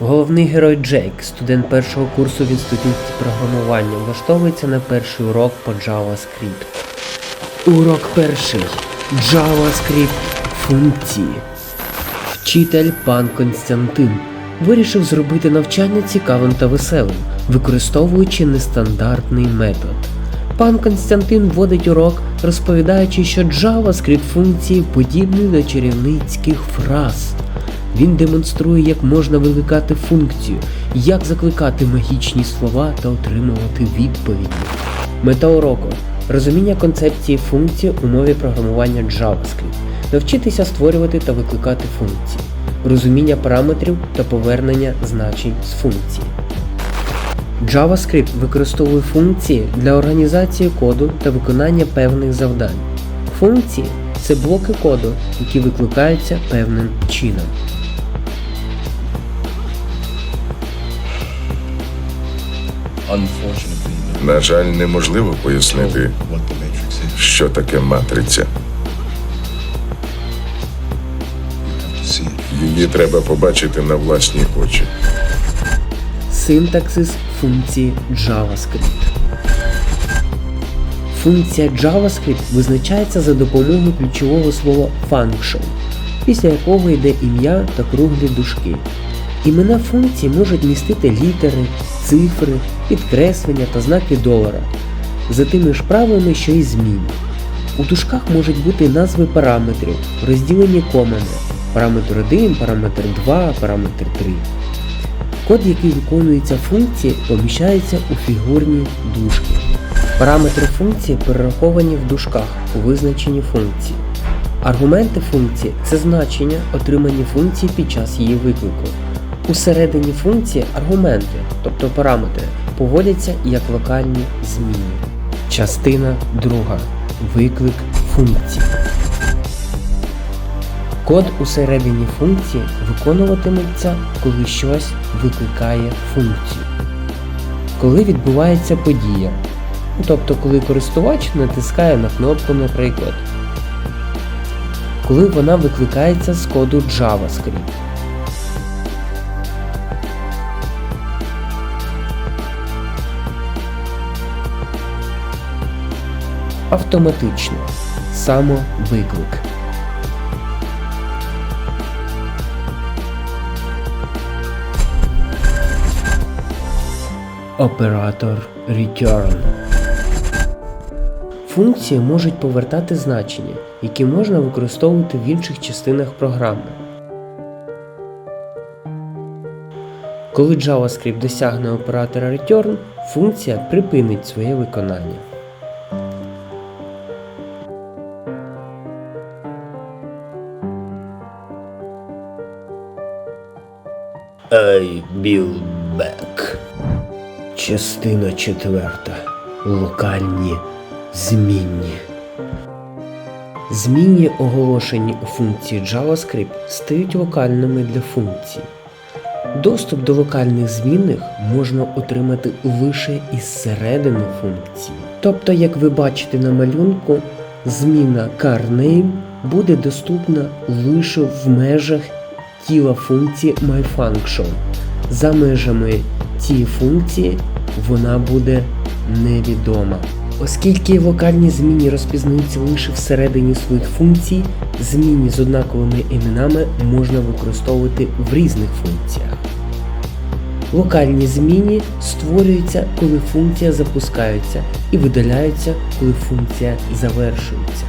Головний герой Джейк, студент першого курсу в інституті програмування, влаштовується на перший урок по JavaScript. Урок перший. JavaScript функції. Вчитель пан Константин вирішив зробити навчання цікавим та веселим, використовуючи нестандартний метод. Пан Константин вводить урок, розповідаючи, що JavaScript функції подібні до чарівницьких фраз. Він демонструє, як можна викликати функцію, як закликати магічні слова та отримувати відповіді. Мета уроку розуміння концепції функції у мові програмування JavaScript, навчитися створювати та викликати функції, розуміння параметрів та повернення значень з функції. JavaScript використовує функції для організації коду та виконання певних завдань. Функції це блоки коду, які викликаються певним чином. На жаль, неможливо пояснити, що таке матриця. Її треба побачити на власні очі. Синтаксис функції JavaScript. Функція JavaScript визначається за допомогою ключового слова function, після якого йде ім'я та круглі дужки. Імена функції можуть містити літери, цифри, підкреслення та знаки долара за тими ж правилами, що і зміни. У дужках можуть бути назви параметрів, розділені комами. Параметр 1, параметр 2, параметр 3. Код, який виконується функції, поміщається у фігурні дужки. Параметри функції перераховані в дужках у визначенні функції. Аргументи функції це значення, отримані функції під час її виклику. Усередині функції аргументи, тобто параметри, поводяться як локальні зміни. Частина 2. Виклик функції. Код усередині функції виконуватиметься, коли щось викликає функцію. Коли відбувається подія, ну, тобто коли користувач натискає на кнопку, наприклад, коли вона викликається з коду JavaScript. Автоматично. Самовиклик. Оператор Return. Функції можуть повертати значення, які можна використовувати в інших частинах програми. Коли JavaScript досягне оператора Return, функція припинить своє виконання. I build back. Частина четверта. Локальні змінні. Змінні оголошені у функції JavaScript стають локальними для функцій. Доступ до локальних змінних можна отримати лише із середини функції. Тобто, як ви бачите на малюнку, зміна CarName буде доступна лише в межах тіла функції MyFunction. За межами цієї функції вона буде невідома. Оскільки локальні зміни розпізнаються лише всередині своїх функцій, зміни з однаковими іменами можна використовувати в різних функціях. Локальні зміни створюються, коли функція запускається, і видаляються, коли функція завершується.